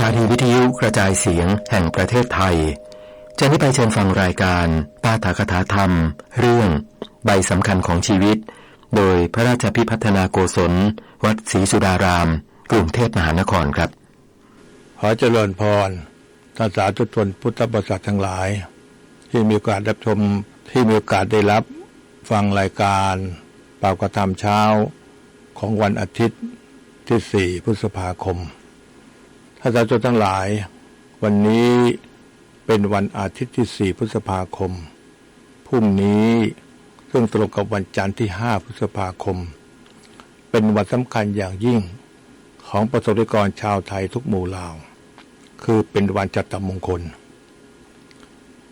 ถานีวิทยุกระจายเสียงแห่งประเทศไทย จะนี้ไปเชิญฟังรายการปาฐกถาธรรม เรื่อง ใบสำคัญของชีวิต โดยพระราชพิพัฒนาโกศล วัดศรีสุดาราม กรุงเทพมหานครครับ ขอเจริญพรท่านสาธุชนพุทธบริษัททั้งหลาย ที่มีโอกาสรับชมที่มีโอกาสได้รับฟังรายการปากกธรรมเช้าของวันอาทิตย์ที่ 4 พฤษภาคม ท่านสาธุชนทั้งหลาย วันนี้เป็นวันอาทิตย์ที่ 4 พฤษภาคม พรุ่งนี้ซึ่งตรงกับวันจันทร์ที่ 5 พฤษภาคม เป็นวันสำคัญอย่างยิ่งของประสบกรชาวไทยทุกหมู่เหล่า คือเป็นวันจัตมงคล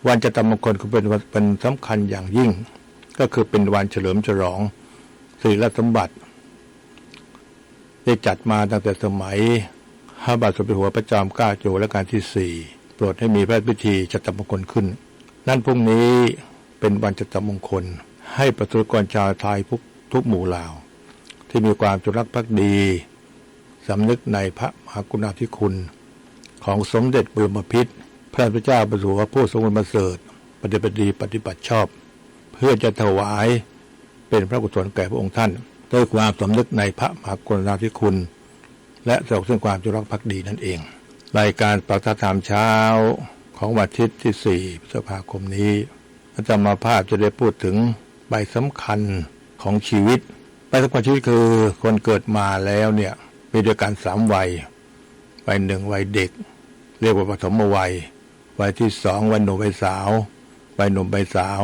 วันจัตมงคลคือเป็นวันเป็นสำคัญอย่างยิ่ง ก็คือเป็นวันเฉลิมฉลองสิริสมบัติ ได้จัดมาตั้งแต่สมัย พระบาทสมเด็จหัวพระจอมเกล้าเจ้าอยู่หัวรัชกาลที่สี่โปรดให้มีพระพิธีจัตมงคลขึ้น นั่นพรุ่งนี้เป็นวันจัตมงคล ให้ประสบนิกรชาวไทยทุกทุกหมู่เหล่า ที่มีความจงรักภักดีสำนึกในพระมหากรุณาธิคุณ ของสมเด็จบรมพิตรพระพุทธเจ้าประสูติผู้ทรงคุณประเสริฐปฏิบัติดีปฏิบัติชอบ เพื่อจะถวายเป็นพระกุศลแก่พระองค์ท่าน ด้วยความสำนึกในพระมหากรุณาธิคุณ และสกซึ่งความจงรักภักดีนั่นเอง รายการปรัชธรรมเช้าของวันอาทิตย์ที่ 4 พฤษภาคมนี้อาจารย์มาภาพจะได้พูดถึงใบสำคัญของชีวิตใบสำคัญชีวิตคือคนเกิดมาแล้วเนี่ยมีด้วยกันสามวัยวัยหนึ่งวัยเด็ก เรียกว่าปฐมวัย วัยที่สองวัยหนุ่มวัยสาววัยหนุ่มวัยสาว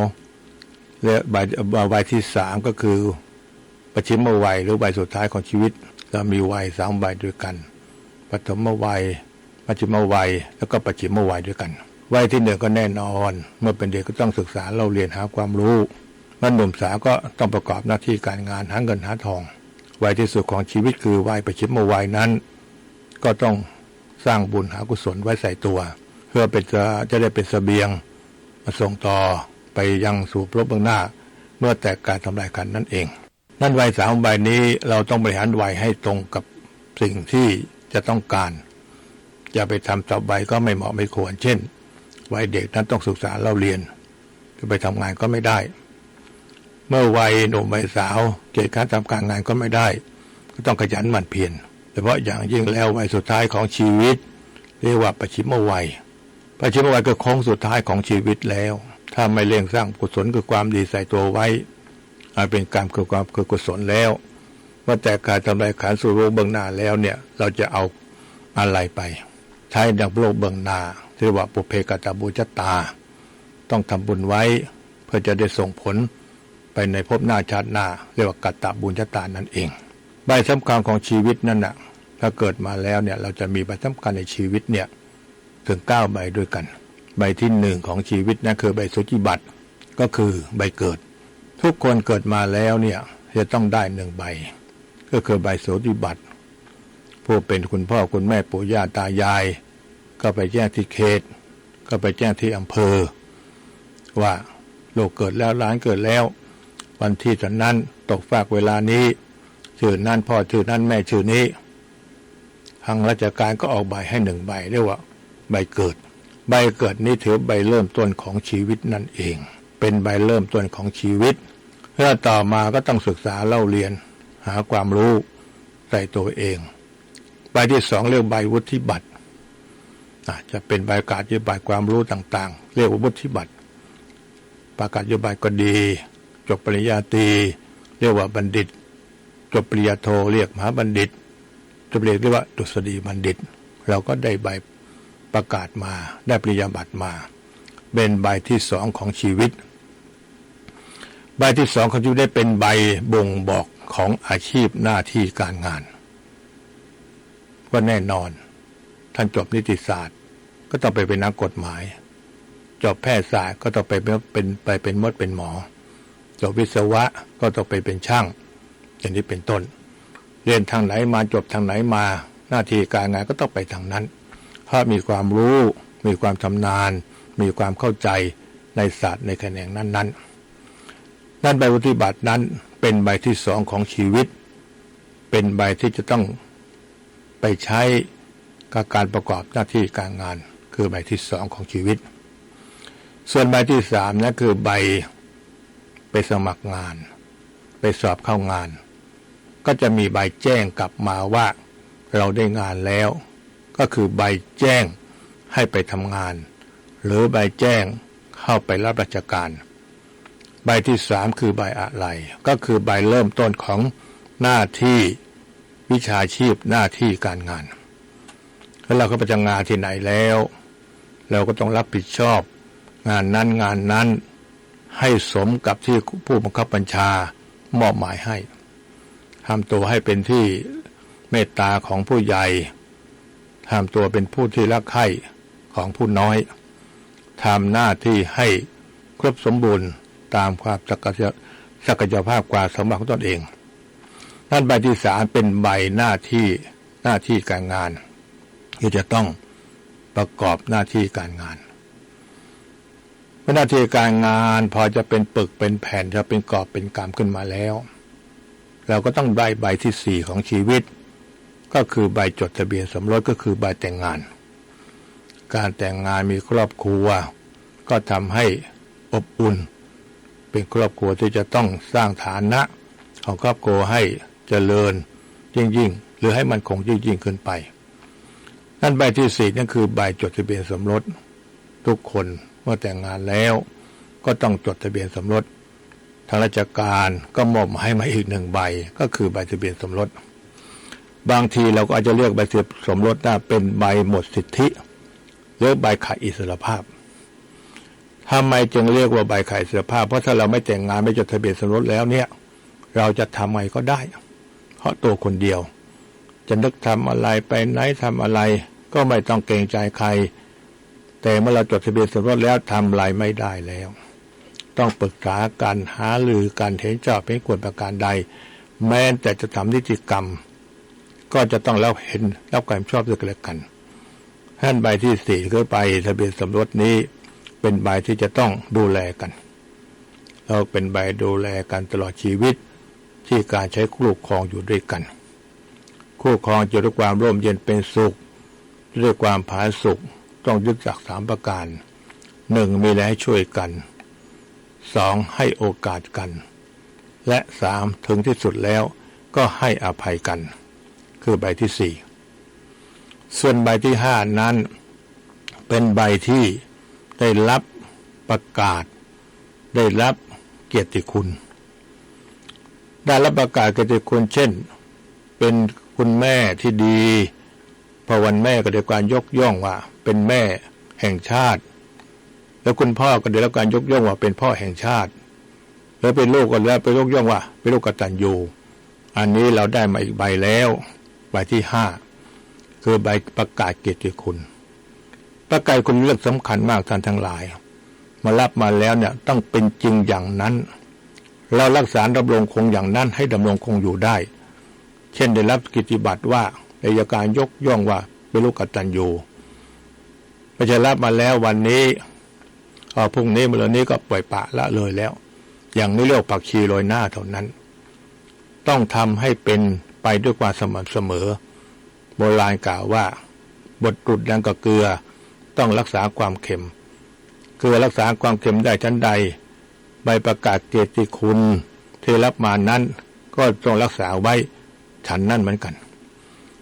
และวัยวัยที่สามก็คือปัจฉิมวัยหรือวัยสุดท้ายของชีวิต เรามีวัยสามวัยด้วยกันปฐมวัยปัจฉิมวัย แล้วก็ปัจฉิมวัยด้วยกัน วัยที่หนึ่งก็แน่นอน เมื่อเป็นเด็กก็ต้องศึกษาเราเรียนหาความรู้เมื่อหนุ่มสาวก็ต้องประกอบหน้าที่การงานหาเงินหาทอง วัยที่สุดของชีวิตคือวัยประชิมวัยนั้น ก็ต้องสร้างบุญหากุศลไว้ใส่ตัว เพื่อเป็นจะจะได้เป็นเสบียงมาส่งต่อไปยังสู่พบเบื้องหน้า เมื่อแตกการทำลายกันนั่นเอง นั่นวัยสามวัยนี้เราต้องบริหารวัยให้ตรงกับสิ่งที่จะต้องการอย่าไปทำต่อใบก็ไม่เหมาะไม่ควร เช่น วัยเด็กนั้นต้องศึกษาเราเรียนจะไปทำงานก็ไม่ได้ เมื่อวัยหนุ่มวัยสาว เกิดการทำการงานก็ไม่ได้ ก็ต้องขยันหมั่นเพียรเฉพาะอย่างยิ่งแล้ววัยสุดท้ายของชีวิต เรียกว่าประชิมวัยประชิมวัยก็โค้งสุดท้ายของชีวิตแล้ว ถ้าไม่เร่งสร้างกุศลคือความดีใส่ตัวไว้ อาจเป็นการคือความคือกุศลแล้วเมื่อแต่การทำลายขันสู่โลกเบื้องหน้าแล้วเนี่ย เราจะเอาอะไรไป ใช้ดังโลกเบื้องหน้าเรียกว่าปุเพกตบูชตา ต้องทำบุญไว้ เพื่อจะได้ส่งผลไปในภพหน้าชาติหน้า เรียกว่ากัตตบุญชตานั่นเองใบสำคัญของชีวิตนั่นน่ะถ้าเกิดมาแล้วเนี่ยเราจะมีใบสำคัญในชีวิตเนี่ยถึงเก้าใบด้วยกัน ใบที่หนึ่งของชีวิตนั่นคือใบสุจิบัตรก็คือใบเกิด ทุกคนเกิดมาแล้วเนี่ยจะต้องได้หนึ่งใบ ก็คือใบโสติบัตรผู้เป็นคุณพ่อคุณแม่ปู่ย่าตายาย ก็ไปแจ้งที่เขต ก็ไปแจ้งที่อำเภอ ว่าลูกเกิดแล้วหลานเกิดแล้ว วันที่ตอนนั้นตกฝากเวลานี้ชื่อนั่นพ่อชื่อนั่นแม่ชื่อนี้ทางราชการก็ออกใบให้หนึ่งใบเรียกว่า ใบเกิด ใบเกิดนี้ถือใบเริ่มต้นของชีวิตนั่นเอง เป็นใบเริ่มต้นของชีวิต เพื่อต่อมาก็ต้องศึกษาเล่าเรียน หาความรู้ใส่ตัวเอง ใบที่สองเรียกใบวุฒิบัตรจะเป็นใบประกาศยบายความรู้ต่างๆ เรียกว่าวุฒิบัตรประกาศยบายก็ดี จบปริญญาตรีเรียกว่าบัณฑิต จบปริญญาโทเรียกมหาบัณฑิต จบเรียกเรียกว่าดุษฎีบัณฑิต เราก็ได้ใบประกาศมา ได้ปริญญาบัตรมา เป็นใบที่สองของชีวิต ใบที่สองเของชีวิตได้เป็นใบบ่งบอกของอาชีพหน้าที่การงานก็แน่นอน ท่านจบนิติศาสตร์ ก็ต้องไปเป็นนักกฎหมาย จบแพทยศาสตร์ก็ต้องไปเป็นไปเป็นมดเป็นหมอ จบวิศวะก็ต้องไปเป็นช่าง อย่างนี้เป็นต้น เรียนทางไหนมาจบทางไหนมา หน้าที่การงานก็ต้องไปทางนั้น เพราะมีความรู้ มีความชำนาญ มีความเข้าใจในศาสตร์ในแขนงนั้น ๆ นั่นใบปฏิบัตินั้นเป็นใบที่สองของชีวิต เป็นใบที่จะต้องไปใช้กับการประกอบหน้าที่การงาน คือใบที่สองของชีวิต ส่วนใบที่สามนั่นคือใบไปสมัครงาน ไปสอบเข้างาน ก็จะมีใบแจ้งกลับมาว่าเราได้งานแล้ว ก็คือใบแจ้งให้ไปทำงาน หรือใบแจ้งเข้าไปรับราชการ ใบที่สามคือใบอะไร ก็คือใบเริ่มต้นของหน้าที่วิชาชีพหน้าที่การงาน แล้วเราก็ไปทำงานที่ไหนแล้ว เราก็ต้องรับผิดชอบ งานนั้นงานนั้นให้สมกับที่ผู้บังคับบัญชามอบหมายให้ทำตัวให้เป็นที่เมตตาของผู้ใหญ่ทำตัวเป็นผู้ที่รักใคร่ของผู้น้อยทำหน้าที่ให้ครบสมบูรณ์ ตามความศักยภาพกว่าสมบัติของตนเองนั่นใบที่สามเป็นใบหน้าที่หน้าที่การงานที่จะต้องประกอบหน้าที่การงานหน้าที่การงานพอจะเป็นปึกเป็นแผ่นจะเป็นกรอบเป็นกรรมขึ้นมาแล้ว เราก็ต้องได้ใบที่สี่ของชีวิต ก็คือใบจดทะเบียนสมรสก็คือใบแต่งงาน การแต่งงานมีครอบครัว ก็ทำให้อบอุ่น เป็นครอบครัวที่จะต้องสร้างฐานะของครอบครัวให้เจริญยิ่งยิ่งหรือให้มันคงยิ่งยิ่งขึ้นไป นั่นใบที่สี่นั่นคือใบจดทะเบียนสมรส ทุกคนเมื่อแต่งงานแล้ว ก็ต้องจดทะเบียนสมรสทางราชการก็มอบให้มาอีกหนึ่งใบ ก็คือใบทะเบียนสมรส บางทีเราก็อาจจะเรียกใบทะเบียนสมรสน่าเป็นใบหมดสิทธิหรือใบขาดอิสรภาพ ทำไมจึงเรียกว่าใบไขาดอิสรภาเพราะถ้าเราไม่แต่งงานไม่จดทะเบียนสมรสแล้วเนี่ย เราจะทำไงก็ได้ เพราะตัวคนเดียว จะนึกทำอะไรไปไหนทำอะไร ก็ไม่ต้องเกรงใจใคร แต่เมื่อเราจดทะเบียนสมรสแล้วทำอะไรไม่ได้แล้ว ต้องปรึกษากันหาหรือการเห็นชอบเป็นควรประการใด แม้แต่จะทำนิติกรรม ก็จะต้องแล้วเห็นรับความชอบด้วยกันและกันท่านใบที่สี่คือใบทะเบียนสมรสนี้ เป็นใบที่จะต้องดูแลกันเราเป็นใบดูแลกันตลอดชีวิตที่การใช้คู่ครองอยู่ด้วยกัน คู่ครองจะด้วยความร่มเย็นเป็นสุขด้วยความผาสุกต้องยึดจากสามประการหนึ่งมีอะไรให้ช่วยกันสองให้โอกาสกัน และสามถึงที่สุดแล้วก็ให้อภัยกัน คือใบที่สี่ส่วนใบที่ห้านั้น เป็นใบที่ ได้รับประกาศ ได้รับเกียรติคุณ ได้รับประกาศเกียรติคุณเช่น เป็นคุณแม่ที่ดีพอวันแม่ก็ได้การยกย่องว่า เป็นแม่แห่งชาติ แล้วคุณพ่อก็ได้รับการยกย่องว่าเป็นพ่อแห่งชาติ แล้วเป็นลูกก็แล้วไปยกย่องว่าเป็นลูกกตัญญูอันนี้เราได้มาอีกใบแล้ว ใบที่ห้าคือใบประกาศเกียรติคุณ ประกาศคุณเรื่องสำคัญมากท่านทั้งหลาย มารับมาแล้วเนี่ยต้องเป็นจริงอย่างนั้น เรารักษาดำรงคงอย่างนั้นให้ดำรงคงอยู่ได้ เช่นได้รับกิจบัตรว่าอายการยกย่องว่าเป็นลูกกตัญญูไม่ใช่รับมาแล้ววันนี้พอพรุ่งนี้เมื่อนี้ก็ปล่อยปะละเลยแล้ว อย่างนี้เรียกผักชีโรยหน้าเท่านั้น ต้องทำให้เป็นไปด้วยความสม่ำเสมอ โบราณกล่าวว่า บทตรุดดังกับเกลือ ต้องรักษาความเค็มเกลือรักษาความเค็มได้ชั้นใด ใบประกาศเกียรติคุณที่รับมานั้น ก็ต้องรักษาไว้ฉันนั่นเหมือนกัน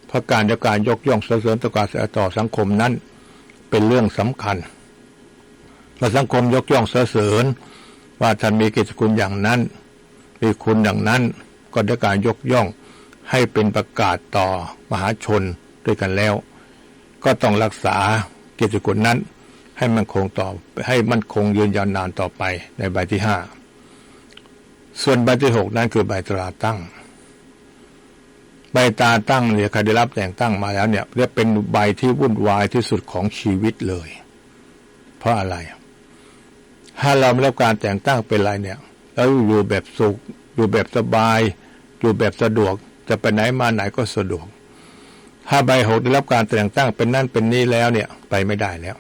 เพราะการจะการยกย่องสรรเสริญต่อการต่อสังคมนั้น เป็นเรื่องสำคัญเมื่อสังคมยกย่องสรรเสริญ ว่าท่านมีกิจคุณอย่างนั้น มีคุณอย่างนั้น ก็ได้การยกย่องให้เป็นประกาศต่อมหาชนด้วยกันแล้ว ก็ต้องรักษา กิจคุณนั้น ให้มันคงต่อให้มันคงยืนยาวนานต่อไปในใบที่ห้าส่วนใบที่หกนั้นคือใบตราตั้ง ใบตาตั้งเนี่ยใครได้รับแต่งตั้งมาแล้วเนี่ยเรียกเป็นใบที่วุ่นวายที่สุดของชีวิตเลย เพราะอะไร ถ้าเราไม่รับการแต่งตั้งเป็นไรเนี่ย แล้วอยู่แบบสุขอยู่แบบสบาย อยู่แบบสะดวก จะไปไหนมาไหนก็สะดวก ถ้าใบหกได้รับการแต่งตั้งเป็นนั่นเป็นนี้แล้วเนี่ยไปไม่ได้แล้ว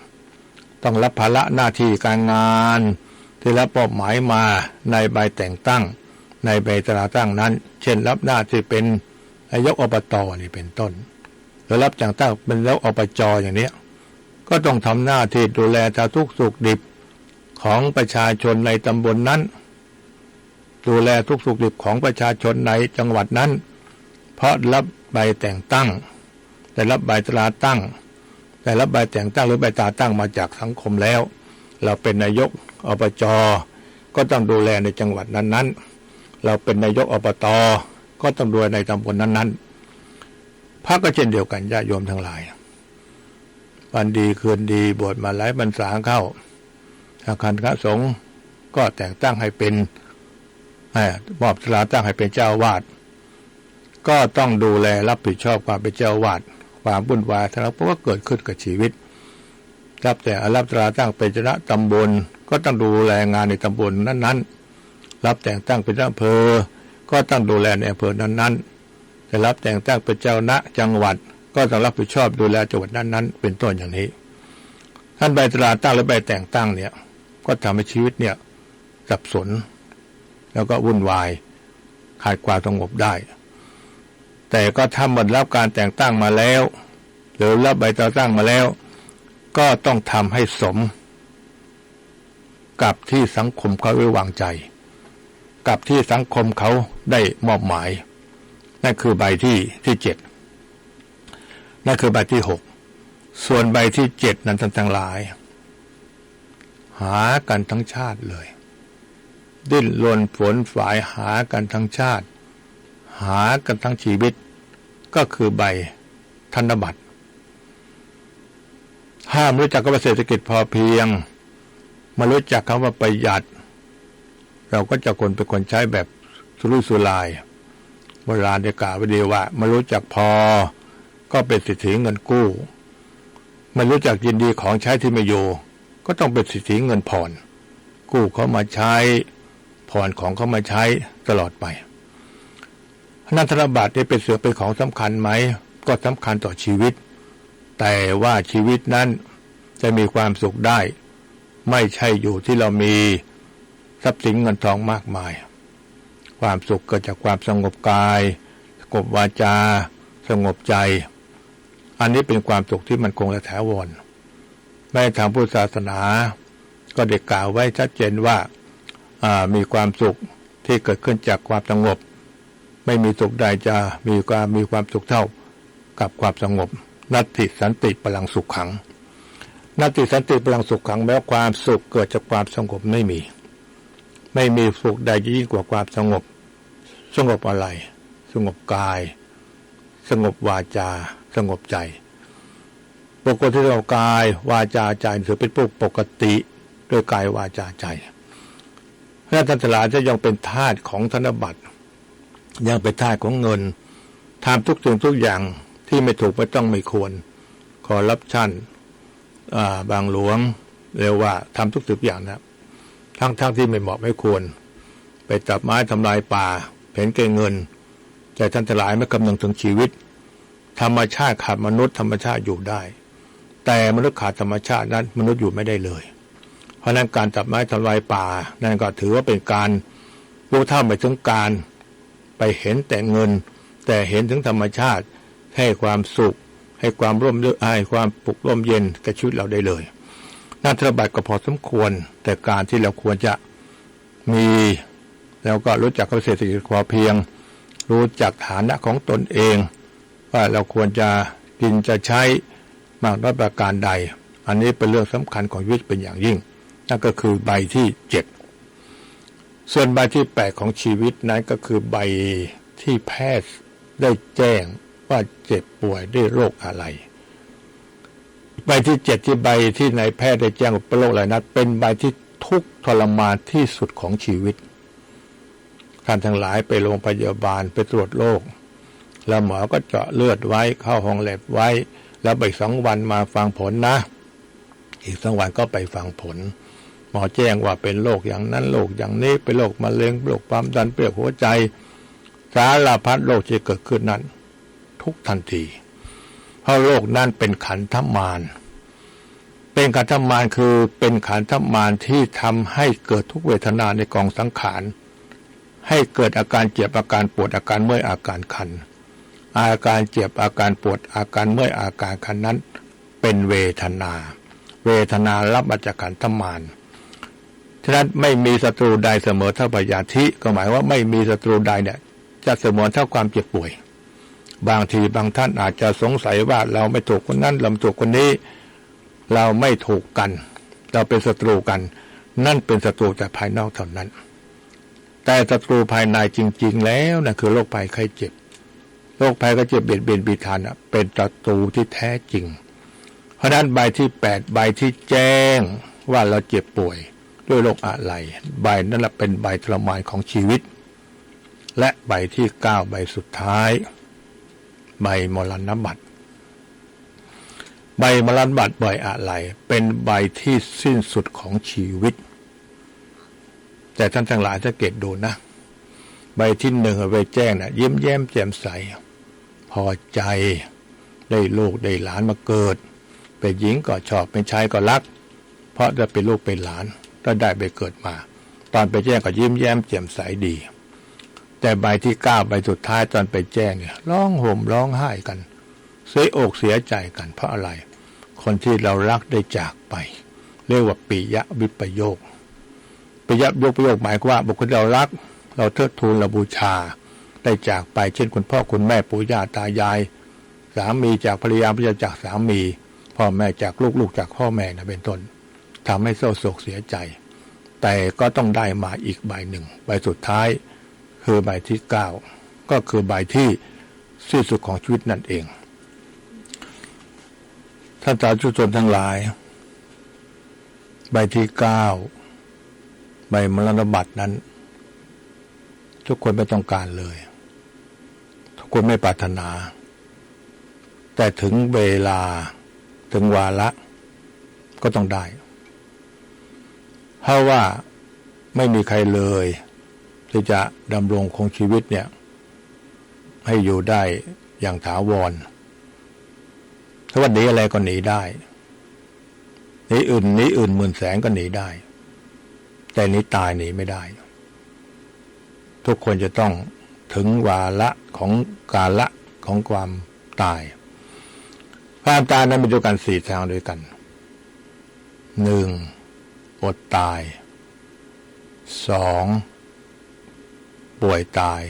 ต้องรับภาระหน้าที่การงาน ที่รับมอบหมายมาในใบแต่งตั้ง ในใบตราตั้งนั้น เช่น รับหน้าที่เป็นนายกอบตนี่เป็นต้นหรือรับแต่งตั้งเป็นแล้วอบจอย่างเนี้ยก็ต้องทำหน้าที่ดูแลสาทุกสุขดิบของประชาชนในตำบลนนั้น ดูแลทุกสุขดิบของประชาชนในจังหวัดนั้น เพราะรับใบแต่งตั้ง แต่รับใบตราตั้งแต่รับใบแต่งตั้งหรือใบตราตั้งมาจากสังคมแล้ว เราเป็นนายกอบจก็ต้องดูแลในจังหวัดนั้นๆ เราเป็นนายกอบตก็ต้องดูแลในตำบลนั้นๆพระก็เช่นเดียวกันญาติโยมทั้งหลายวันดีคืนดีบวชมาหลายบรรษาเข้าอาคารคณะสงฆ์ก็แต่งตั้งให้เป็นมอบสลาตั้งให้เป็นเจ้าวาด ก็ต้องดูแลรับผิดชอบความเป็นเจ้าวาด ความบุญวายทั้งนั้นเพราะว่าเกิดขึ้นกับชีวิตรับแต่อารับตราตั้งเป็นเจ้าหน้าตำบล ก็ต้องดูแลงานในตำบลนั้นๆ รับแต่งตั้งเป็นอำเภอ ก็ต้องดูแลในอำเภอนั้นๆแต่รับแต่งตั้งเป็นเจ้าหน้าจังหวัด ก็ต้องรับผิดชอบดูแลจังหวัดนั้นๆ เป็นต้นอย่างนี้ ท่านใบตราตั้งและใบแต่งตั้งเนี่ย ก็ทำให้ชีวิตเนี่ยสับสน แล้วก็วุ่นวายขาดความสงบได้ แต่ก็ถ้าหมดรับการแต่งตั้งมาแล้ว หรือรับใบตราตั้งมาแล้ว ก็ต้องทำให้สม กับที่สังคมเขาไว้วางใจ กับที่สังคมเขาได้มอบหมาย นั่นคือใบที่ที่เจ็ดนั่นคือใบที่หกส่วนใบที่เจ็ดนั้นท่านทั้งหลาย หากันทั้งชาติเลย ดิ้นรนฝนฝายหากันทั้งชาติ หากันทั้งชีวิต ก็คือใบธนบัตร ห้ามรู้จักคำว่าเศรษฐกิจพอเพียง มารู้จักคำว่าประหยัด เราก็จะคนเป็นคนใช้แบบสุรุ่ยสุร่ายโบราณได้กล่าวไว้ดีว่ามารู้จักพอ ก็เป็นสิทธิเงินกู้ม่รู้จักยินดีของใช้ที่ไม่อยู่ก็ต้องเป็นสิทธิเงินผ่อน กู้เขามาใช้ผ่อนของเขามาใช้ตลอดไป นันธนบัตรนี่เป็นเสือเป็นของสำคัญไหม ก็สำคัญต่อชีวิต แต่ว่าชีวิตนั้นจะมีความสุขได้ ไม่ใช่อยู่ที่เรามีทรัพย์สินเงินทองมากมาย ความสุขเกิดจากความสงบกาย สงบวาจา สงบใจ อันนี้เป็นความสุขที่มันคงและแถวรแม้ทางพุทธศาสนา ก็ได้กล่าวไว้ชัดเจนว่ามีความสุขที่เกิดขึ้นจากความสงบ ไม่มีสุขใดจะมีความมีความสุขเท่ากับความสงบ นัตติสันติพลังสุขขัง นัตติสันติพลังสุขขังแม้ความสุขเกิดจากความสงบไม่มี ไม่มีสุขใดยิ่งกว่าความสงบ สงบอะไร สงบกาย สงบวาจา สงบใจปกติเรากายวาจาใจถือเป็นพวกปกติด้วยกายวาจาใจพระท่านสลาจะยังเป็นทาสของธนบัตร ยังเป็นทาสของเงินทำทุกสิ่งทุกอย่างที่ไม่ถูกไม่ต้องไม่ควรขอรับชั่นบางหลวงเรียกว่าทำทุกสิ่งอย่างนะทั้งทั้งที่ไม่เหมาะไม่ควร ไปจับไม้ทำลายป่าเห็นเกเงิน แต่ท่านทลายไม่กำนึงถึงชีวิต ธรรมชาติขาดมนุษย์ธรรมชาติอยู่ได้ แต่มนุษย์ขาดธรรมชาตินั้น มนุษย์อยู่ไม่ได้เลย เพราะนั้นการจับไม้ทำลายป่า นั่นก็ถือว่าเป็นการรู้เท่าไม่ถึงการ ไปเห็นแต่เงิน แต่เห็นถึงธรรมชาติ ให้ความสุข ให้ความร่มเย็นให้ความปลุกร่มเย็นกับชีวิตเราได้เลยนาธบัตรก็พอสมควร แต่การที่เราควรจะมี แล้วก็รู้จักเศรษฐกิจพอเพียง รู้จักฐานะของตนเอง ว่าเราควรจะกินจะใช้มากน้อยประการใด อันนี้เป็นเรื่องสำคัญของชีวิตเป็นอย่างยิ่ง นั่นก็คือใบที่เจ็ด ส่วนใบที่แปดของชีวิตนั้นก็คือใบที่แพทย์ได้แจ้งว่าเจ็บป่วยด้วยโรคอะไร ใบที่เจ็ดที่ใบที่นายแพทย์ได้แจ้งว่าเป็นโรคอะไรนั้นเป็นใบที่ทุกทรมานที่สุดของชีวิตท่านทั้งหลายไปโรงพยาบาลไปตรวจโรคแล้วหมอก็เจาะเลือดไว้เข้าห้องแลบไว้ แล้วไปสองวันมาฟังผลนะ อีกสองวันก็ไปฟังผล หมอแจ้งว่าเป็นโรคอย่างนั้นโรคอย่างนี้เป็นโรคมะเร็งโรคความดันเปรี้ยวหัวใจ สารพัดโรคที่เกิดขึ้นนั้น ทุกทันที เพราะโรคนั้นเป็นขันธมารเป็นขันธมารคือเป็นขันธมารที่ทำให้เกิดทุกเวทนาในกองสังขารให้เกิดอาการเจ็บอาการปวดอาการเมื่อยอาการคัน อาการเจ็บอาการปวดอาการเมื่อยอาการคันนั้น เป็นเวทนา เวทนารับมาจากขันธมาน ฉะนั้นไม่มีศัตรูใดเสมอเท่าพยาธิก็หมายว่าไม่มีศัตรูใดเนี่ย จะเสมอเท่าความเจ็บป่วย บางทีบางท่านอาจจะสงสัยว่าเราไม่ถูกคนนั้นเราถูกคนนี้ เราไม่ถูกกัน เราเป็นศัตรูกัน นั่นเป็นศัตรูจากภายนอกเท่านั้น แต่ศัตรูภายในจริง ๆ แล้วนะคือโรคภัยไข้เจ็บโรคภัยไข้เจ็บเบียดเบียนบีทานะเป็นศัตรูที่แท้จริง เพราะฉะนั้นใบที่แปดใบที่แจ้งว่าเราเจ็บป่วย ด้วยโรคอะไร ใบนั่นแหละเป็นใบทรมานของชีวิต และใบที่เก้าใบสุดท้าย ใบมรณบัตรใบมรณบัตรใบอะไร เป็นใบที่สิ้นสุดของชีวิต แต่ท่านทั้งหลายสังเกตดูนะ ใบที่หนึ่งเอาไปแจ้งน่ะยิ้มแย้มแจ่มใส พอใจได้ลูกได้หลานมาเกิด เป็นหญิงก็ชอบเป็นชายก็รัก เพราะจะเป็นลูกเป็นหลาน ก็ได้ไปเกิดมา ตอนไปแจ้งก็ยิ้มแย้มแจ่มใสดี แต่ใบที่เก้าใบสุดท้ายตอนไปแจ้งเนี่ยร้องห่มร้องไห้กัน เสียอกเสียใจกันเพราะอะไร คนที่เรารักได้จากไป เรียกว่าปิยะวิปโยคปิยะวิปโยคหมายความว่าบุคคลเรารัก เราเทิดทูนเราบูชา ได้จากไปเช่นคุณพ่อคุณแม่ปู่ย่าตายาย สามีจากภรรยาภรรยาจากสามีพ่อแม่จากลูกลูกจากพ่อแม่นะเป็นต้น ทำให้เศร้าโศกเสียใจ แต่ก็ต้องได้มาอีกใบหนึ่ง ใบสุดท้าย คือใบที่เก้าก็คือใบที่สิ้นสุดของชีวิตนั่นเอง ท่านสาธุชนทั้งหลาย ใบที่เก้าใบมรณบัตรนั้น ทุกคนไม่ต้องการเลย ทุกคนไม่ปรารถนา แต่ถึงเวลาถึงวาระก็ต้องได้ เพราะว่าไม่มีใครเลยที่จะดำรงคงชีวิตเนี่ย ให้อยู่ได้อย่างถาวรถ้าวันนีอะไรก็หนีได้หนีอื่นหนีอื่นหมื่นแสนก็หนีได้ แต่หนี้ตายหนีไม่ได้ ทุกคนจะต้องถึงวาระของกาละของความตายความตายนั้นมีด้วยกันสี่ทางด้วยกันหนึ่ง อดตายสองป่วยตาย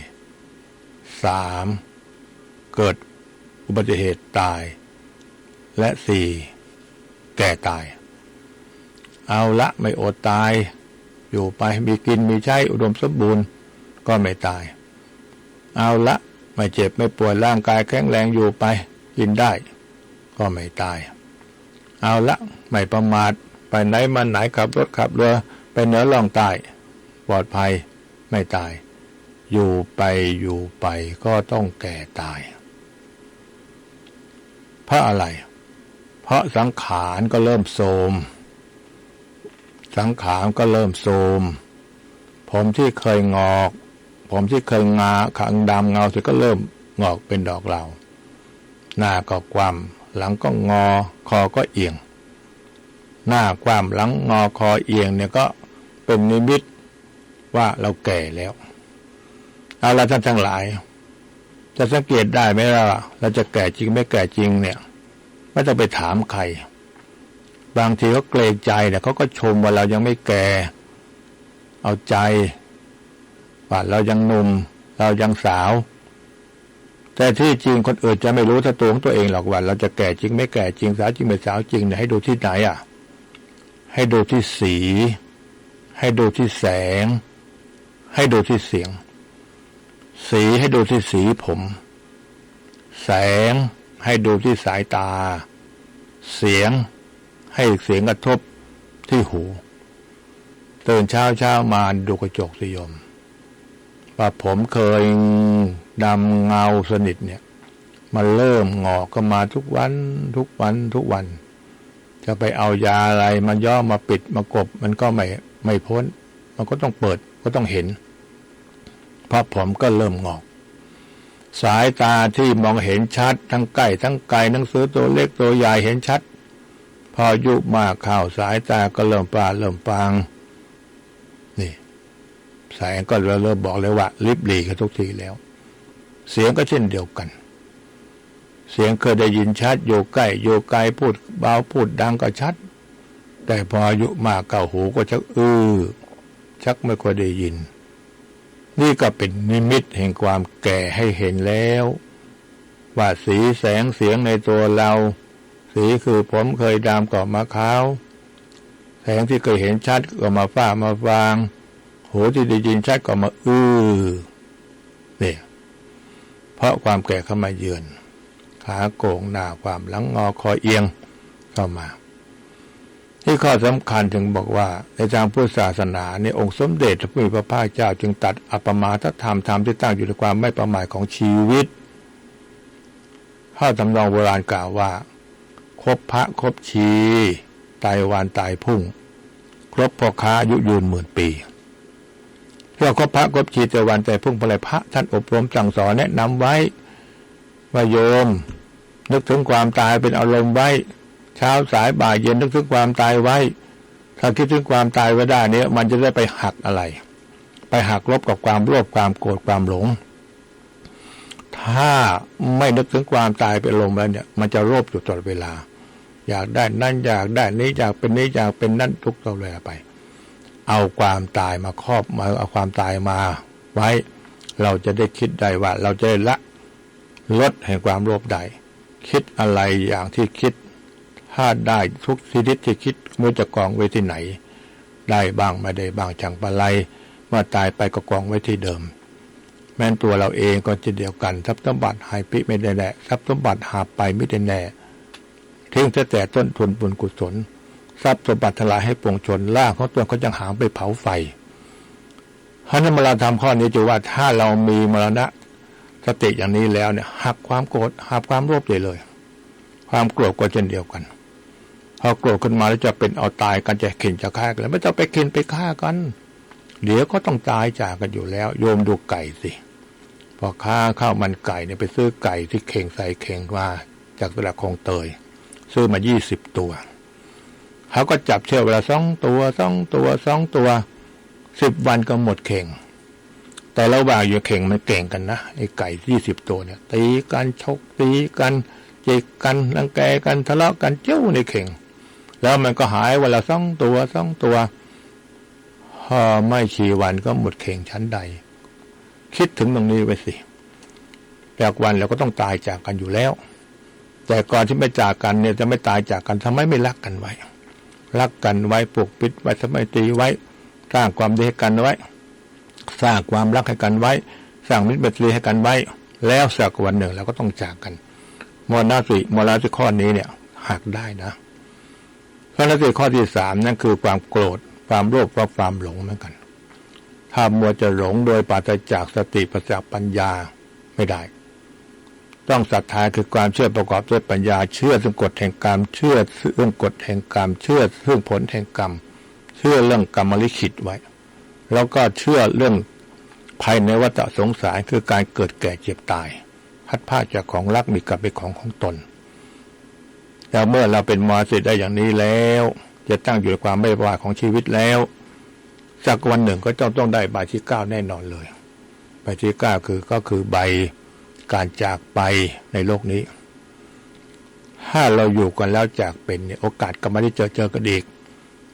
สามเกิดอุบัติเหตุตาย และสี่แก่ตาย เอาละไม่อดตาย อยู่ไปมีกินมีใช้อุดมสมบูรณ์ก็ไม่ตาย เอาละไม่เจ็บไม่ป่วยร่างกายแข็งแรงอยู่ไปกินได้ ก็ไม่ตาย เอาละไม่ประมาท ไปไหนมาไหนขับรถขับเรือไปเหนือล่องใต้ปลอดภัยไม่ตาย อยู่ไปอยู่ไปก็ต้องแก่ตาย เพราะอะไร เพราะสังขารก็เริ่มโทมสังขารก็เริ่มโทมผมที่เคยงอก ผมที่เคยงาขังดำเงาสุดก็เริ่มงอกเป็นดอกเหลาหน้าก็ความหลังก็งอ คอก็เอียง หน้าความหลังงอคอเอียงเนี่ยก็เป็นนิมิตว่าเราแก่แล้ว เอาละท่านทั้งหลาย จะสังเกตได้ไหมล่ะเราจะแก่จริงไม่แก่จริงเนี่ย ไม่ต้องไปถามใคร บางทีเขาเกรงใจเนี่ยเขาก็ชมว่าเรายังไม่แก่ เอาใจว่าเรายังหนุ่ม เรายังสาว แต่ที่จริงคนอื่นจะไม่รู้ถ้าตัวของตัวเองหรอกว่า เราจะแก่จริงไม่แก่จริงสาวจริงไม่สาวจริงเนี่ยให้ดูที่ไหนอะ ให้ดูที่สี ให้ดูที่แสง ให้ดูที่เสียง สีให้ดูที่สีผม แสงให้ดูที่สายตา เสียงให้เสียงกระทบที่หูตื่นเช้าเช้ามาดูกระจกสยมว่าผมเคยดำเงาสนิทเนี่ย มันเริ่มงอกก็มาทุกวันทุกวันทุกวัน จะไปเอายาอะไรมาย่อมาปิดมากบ มันก็ไม่ไม่พ้น มันก็ต้องเปิดก็ต้องเห็นเพราะผมก็เริ่มงอก สายตาที่มองเห็นชัด ทั้งใกล้ทั้งไกลหนังสือตัวเล็กตัวใหญ่เห็นชัด พออายุมากข่าวสายตาก็เริ่มปลาเริ่มฟาง นี่แสงก็เริ่มบอกเลยว่า ลิบหลีกันทุกทีแล้ว เสียงก็เช่นเดียวกัน เสียงเคยได้ยินชัดอยู่ใกล้อยู่ไกลพูดเบาพูดดังก็ชัด แต่พออายุมากเก่าหูก็ชักอื้อชักไม่ค่อยได้ยิน นี่ก็เป็นนิมิตแห่งความแก่ให้เห็นแล้ว ว่าสีแสงเสียงในตัวเรา สีคือผมเคยดำก่อมาขาวแสงที่เคยเห็นชัดก็มาฟ้ามาฟางหูที่ได้ยินชัดก็มาอื้อเนี่ยเพราะความแก่เข้ามาเยือน ขาโก่งหน้าความหลังงอคอเอียงเข้ามาที่ข้อสำคัญถึงบอกว่า ในทางพุทธศาสนาเนี่ยองค์สมเด็จพระพุทธพระภาคเจ้าจึงตัดอัปมาทธรรมธรรมที่ตั้งอยู่ในความไม่ประมาทของชีวิตข้าตำนองโบราณกล่าวว่าครบพระครบชีตายวานตายพุ่ง ครบพ่อค้าอายุยืนหมื่นปีเพื่อครบพระครบชีตายวันตายพุ่งพระพระท่านอบรมสั่งสอนแนะนำไว้ว่าโยม นึกถึงความตายเป็นอารมณ์ไว้ เช้าสายบ่ายเย็นนึกถึงความตายไว้ ถ้าคิดถึงความตายไว้ได้เนี่ยมันจะได้ไปหักอะไร ไปหักลบกับความโลภความโกรธความหลง ถ้าไม่นึกถึงความตายเป็นลมแล้วเนี่ย มันจะโลภอยู่ตลอดเวลา อยากได้นั่นอยากได้นี้อยากเป็นนี้อยากเป็นนั่นทุกตลอดเวลาไป เอาความตายมาครอบมาเอาความตายมาไว้ เราจะได้คิดได้ว่า เราจะละลดแห่งความโลภได้ คิดอะไรอย่างที่คิด ถ้าได้ทุกชนิดที่คิดเมื่อจะกองไว้ที่ไหน ได้บ้างไม่ได้บ้างจังปะไรเมื่อตายไปก็กองไว้ที่เดิม แม้นตัวเราเองก็จะเดียวกันทรัพย์สมบัติหายปิไม่ได้แน่ทรัพย์สมบัติหาไปไม่ได้แน่ทิ้งแต่ต้นทุนบุญกุศลทรัพย์สมบัติทลายให้ปวงชนล่างของตัวเขาจังหางไปเผาไฟเพราะนั้นเวลาทำข้อนี้จะว่าถ้าเรามีมรณะ สติอย่างนี้แล้วเนี่ยหักความโกรธหักความโลภเลยเลย ความโกรธก็เช่นเดียวกัน พอโกรธขึ้นมาแล้วจะเป็นเอาตายกันจะเข็นจะฆ่ากันแล้วไม่ต้องไปเข็นไปฆ่ากัน เดี๋ยวก็ต้องตายจากกันอยู่แล้ว โยมดูไก่สิพอค้าข้าวมันไก่เนี่ยไปซื้อไก่ที่เข่งใส่เข่งมาจากตลาดคลองเตย ซื้อมายี่สิบตัวเขาก็จับเชือกเวลาสองตัวสองตัวสองตัวสิบวันก็หมดเข่ง แต่ระหว่างอยู่เข่งมันเก่งกันนะไอ้ไก่ยี่สิบตัวเนี่ยตีกันชกตีกันจิกกันรังแกกันทะเลาะกันเจ้าในเข่ง แล้วมันก็หายเวลาสองตัวสองตัวพอไม่ชีวันก็หมดเข่งชั้นใด คิดถึงตรงนี้ไว้สิจากวันเราก็ต้องตายจากกันอยู่แล้ว แต่ก่อนที่ไม่จากกันเนี่ยจะไม่ตายจากกันทำไมไม่รักกันไว้ รักกันไว้ปกปิดไว้สมัยตรีไว้สร้างความดีให้กันไว้ สร้างความรักให้กันไว้ สร้างมิตรบัตรีให้กันไว้ แล้วสักวันหนึ่งเราก็ต้องจากกันมรณะสิมรณะสิข้อนี้เนี่ยหักได้นะมรณะสิข้อที่สามนั่นคือความโกรธ ความโลภและความหลงเหมือนกัน ถ้ามัวจะหลงโดยปราศจากสติปัญญาปัญญาไม่ได้ ต้องศรัทธาคือความเชื่อประกอบด้วยปัญญาเชื่อซึ่งกฎแห่งกรรมเชื่อเรื่องกฎแห่งกรรมเชื่อเรื่องผลแห่งกรรมเชื่อเรื่องกรรมลิขิตไว้ แล้วก็เชื่อเรื่องภายในวัฏสงสารคือการเกิดแก่เจ็บตาย พัดผ้าจากของรักมีกลับเป็นของของตน แล้วเมื่อเราเป็นมรสิทธิ์ได้อย่างนี้แล้ว จะตั้งอยู่ในความไม่ประมาของชีวิตแล้วสักวันหนึ่งก็ต้องต้องได้ใบที่เก้าแน่นอนเลยใบที่เก้าคือก็คือใบการจากไปในโลกนี้ ถ้าเราอยู่กันแล้วจากเป็นเนี่ยโอกาสก็ไม่ได้เจอเจอกันอีก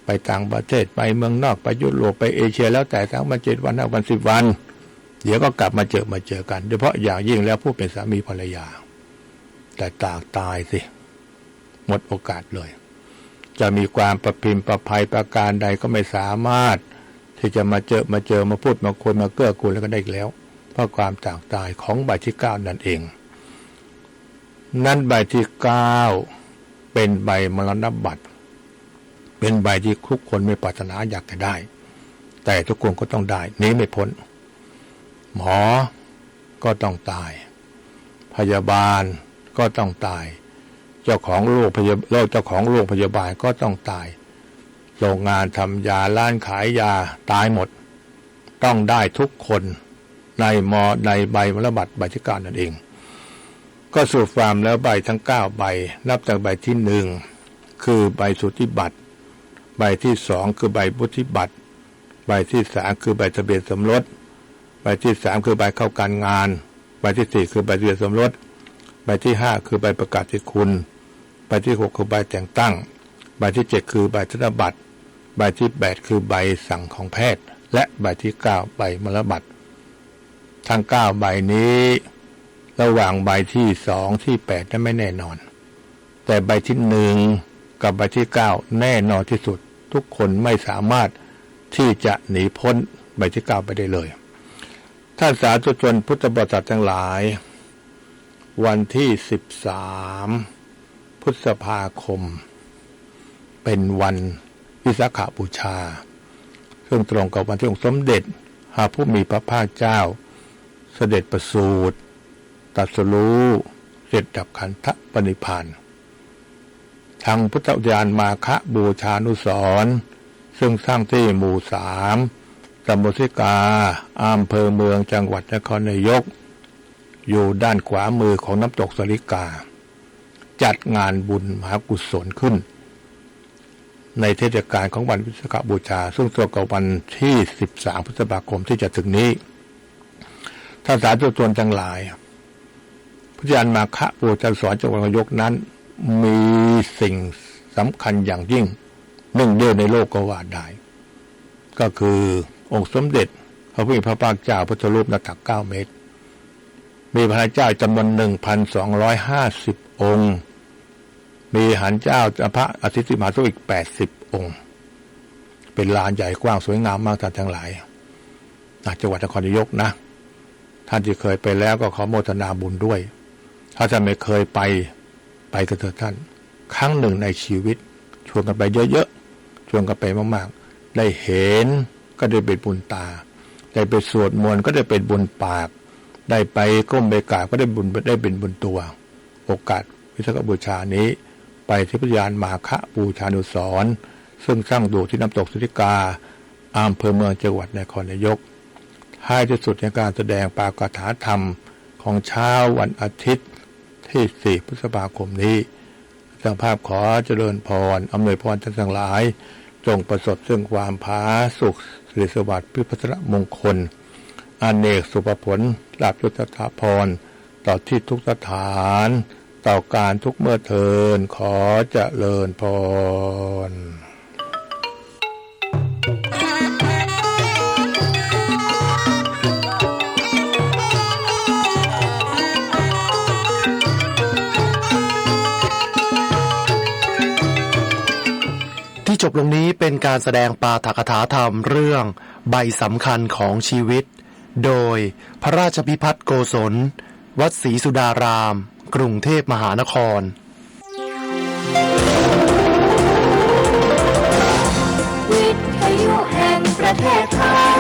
ไปต่างประเทศไปเมืองนอกไปยุโรปไปเอเชีย แล้วแต่ทั้งวันเจ็ดวันห้าวันสิบวัน เดี๋ยวก็กลับมาเจอมาเจอกันโดยเฉพาะอย่างยิ่งแล้วผู้เป็นสามีภรรยา แต่ตากตายสิ หมดโอกาสเลย จะมีความประพิมพ์ประภัยประการใดก็ไม่สามารถ ที่จะมาเจอมาเจอมาพูดมาคุยมาเกื้อกูลแล้วก็ได้อีกแล้ว เพราะความต่างตายของใบที่เก้านั่นเอง นั่นใบที่เก้าเป็นใบมรณบัตร เป็นใบที่ทุกคนไม่ปรารถนาอยากจะได้ แต่ทุกคนก็ต้องได้นี้ไม่พ้น หมอก็ต้องตาย พยาบาลก็ต้องตาย เจ้าของโรงพยาบาลเจ้าของโรงพยาบาลก็ต้องตายโรงงานทำยาร้านขายยาตายหมด ต้องได้ทุกคนในมอในใบมรบัตรใบที่เก้านั่นเอง ก็สูตรฟาร์มแล้วใบทั้งเก้าใบ นับจากใบที่หนึ่งคือใบสุทธิบัตร ใบที่สองคือใบบุธิบัตรใบที่สามคือใบทะเบียนสมรส ใบที่สามคือใบเข้าการงาน ใบที่สี่คือใบทะเบียนสมรสใใบที่ห้าคือใบประกาศที่คุณ ใบที่หกคือใบแต่งตั้ง ใบที่เจ็ดคือใบธนบัตร ใบที่แปดคือใบสั่งของแพทย์ และใบที่เก้าใบมรบัตร ทั้งเก้าใบนี้ ระหว่างใบที่สองที่แปดนั้นไม่แน่นอน แต่ใบที่หนึ่งกับใบที่เก้าแน่นอนที่สุด ทุกคนไม่สามารถที่จะหนีพ้นใบที่เก้าไปได้เลย ท่านสาธุชนพุทธบริษัททั้งหลาย วันที่สิบสามพฤษภาคม เป็นวันวิสาขบูชา ซึ่งตรงกับวันที่องค์สมเด็จหาผู้มีพระภาคเจ้า เสด็จประสูติตรัสรู้เสร็จดับขันธปณิพาน ทางพุทธอุทยานมาคะบูชานุสร์ซึ่งสร้างที่หมู่สามตำบลสิกาอำเภอเมืองจังหวัดนครนายก อยู่ด้านขวามือของน้ำตกสริกา จัดงานบุญมหากุศลขึ้น ในเทศกาลของวันวิสาขบูชา ซึ่งตรงกับวันที่ 13 พฤษภาคมที่จะถึงนี้ท่านสาธุชนทั้งหลายพระยานมาคะปูชาสอนจังหวัดนายกนั้น มีสิ่งสำคัญอย่างยิ่งหนึ่งเดียวในโลกก็ว่าได้ ก็คือองค์สมเด็จพระพุทธพระภาคเจ้าพุทธรูปหน้าตักเก้าเมตร มีพระเจ้าจำนวนหนึ่งพันสองร้อยห้าสิบองค์ มีหันเจ้าพระอาทิตย์มหาสุอีกแปดสิบองค์ เป็นลานใหญ่กว้างสวยงามมากท่านทั้งหลายจังหวัดนครนายกนะ ท่านที่เคยไปแล้วก็ขอโมทนาบุญด้วย ถ้าท่านไม่เคยไป ไปกันเถอะท่าน ครั้งหนึ่งในชีวิต ชวนกันไปเยอะๆ ชวนกันไปมากๆ ได้เห็นก็ได้เป็นบุญตา ได้ไปสวดมนต์ก็ได้เป็นบุญปาก ได้ไปก้มไปกราบก็ได้บุญได้เป็นบุญตัว โอกาสวิสาขบูชานี้ ไปที่พยานมาคะบูชานุสรณ์ซึ่งสร้างดูที่น้ำตกสุริกาอำเภอเมืองจังหวัดนครนายกท้ายที่สุดในการแสดงปากถาธรรมของเช้าวันอาทิตย์ ที่ 4 พฤษภาคมนี้สังภาพขอเจริญพรอำนวยพรท่านทั้งหลาย จงประสบซึ่งความผาสุขสิริสวัสดิ์พิพัฒนมงคลอเนกสุภผลลาบยุทธาพร ต่อที่ทุกสถาน ต่อการทุกเมื่อเทินขอเจริญพร จบลงนี้เป็นการแสดงปาฐกถาธรรมเรื่องใบสำคัญของชีวิต โดยพระราชพิพัฒน์โกศล วัดศรีสุดาราม กรุงเทพมหานคร วิทยุแห่งประเทศไทย